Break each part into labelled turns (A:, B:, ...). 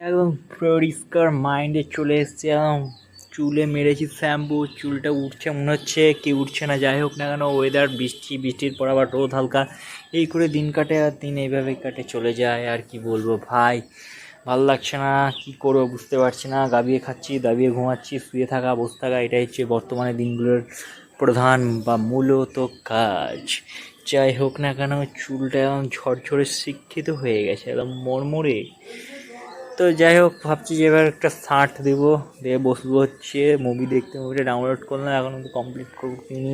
A: একদম পরিষ্কার মাইন্ডে চলে এসছে, একদম চুলে মেরেছি শ্যাম্পু চুলটা উঠছে, মনে হচ্ছে কি উঠছে না, যাই হোক না কেন ওয়েদার বৃষ্টি, বৃষ্টির পর আবার রোদ হালকা। এই করে দিন কাটে আর দিন এইভাবে কাটে, চলে যায়, আর কি বলব ভাই? ভালো লাগছে না, কি করব বুঝতে পারছি না, গাবিয়ে খাচ্ছি, দাবিয়ে ঘুমাচ্ছি, শুয়ে থাকা, বসে থাকা, এটাই হচ্ছে বর্তমানে দিনগুলোর প্রধান বা মূলত কাজ। যাই হোক না কেন, চুলটা একদম ঝরঝরে শিক্ষিত হয়ে গেছে, একদম মরমরে। তো যাই হোক ভাবছি যে এবার একটা শার্ট দেবো, দিয়ে বসবো হচ্ছে মুভি দেখতে মুভিটা ডাউনলোড করলাম, এখন তো কমপ্লিট কিনি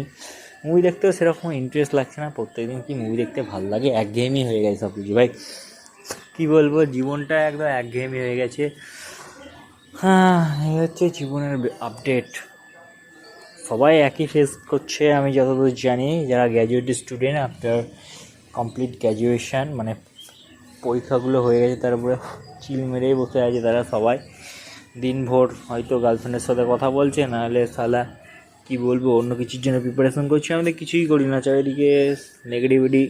A: মুভি দেখতেও সেরকম ইন্টারেস্ট লাগছে না, প্রত্যেকদিন কি মুভি দেখতে ভালো লাগে, একঘেয়েমি হয়ে গেছে সব কিছু ভাই, কী বলব, জীবনটা একদম একঘেয়েমি হয়ে গেছে। হ্যাঁ এই হচ্ছে জীবনের আপডেট সবাই একই ফেস করছে, আমি যতদূর জানি, যারা graduate student after complete graduation মানে পরীক্ষাগুলো হয়ে গেছে তারপরে চিল মেরেই বসে আছে তারা সবাই। দিনভর হয়তো গার্লফ্রেন্ডের সাথে কথা বলছে, নাহলে সালা কি বলব, অন্য কিছুর জন্য প্রিপারেশন করছি আমাদের কিছুই করি না। চারিদিকে নেগেটিভিটি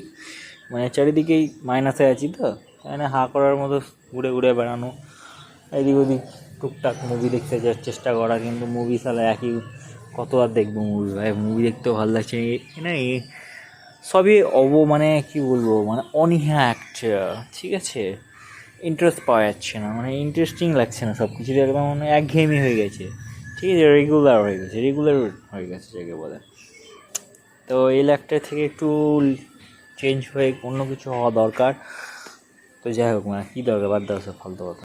A: মানে চারিদিকেই মাইনাসে আছি তো মানে হা করার মতো ঘুরে ঘুরে বেড়ানো। এদিক ওদিক টুকটাক মুভি দেখতে যাওয়ার চেষ্টা করা, কিন্তু মুভি সালা একই, কত আর দেখব মুভি ভাই? মুভি দেখতেও ভালো লাগছে না সবই অব মানে কি বলব মানে অনীহা একটা ঠিক আছে? ইন্টারেস্ট পাওয়া যাচ্ছে না মানে ইন্টারেস্টিং লাগছে না সব কিছুতে একদম মানে একঘেয়েমি হয়ে গেছে। ঠিক আছে রেগুলার হয়ে গেছে রেগুলার হয়ে গেছে যাকে বলে। তো এই ল্যাকটা থেকে একটু চেঞ্জ হয়ে অন্য কিছু হওয়া দরকার। তো যাই হোক মানে কী দরকার, বাদ দাও সব ফালতু কথা।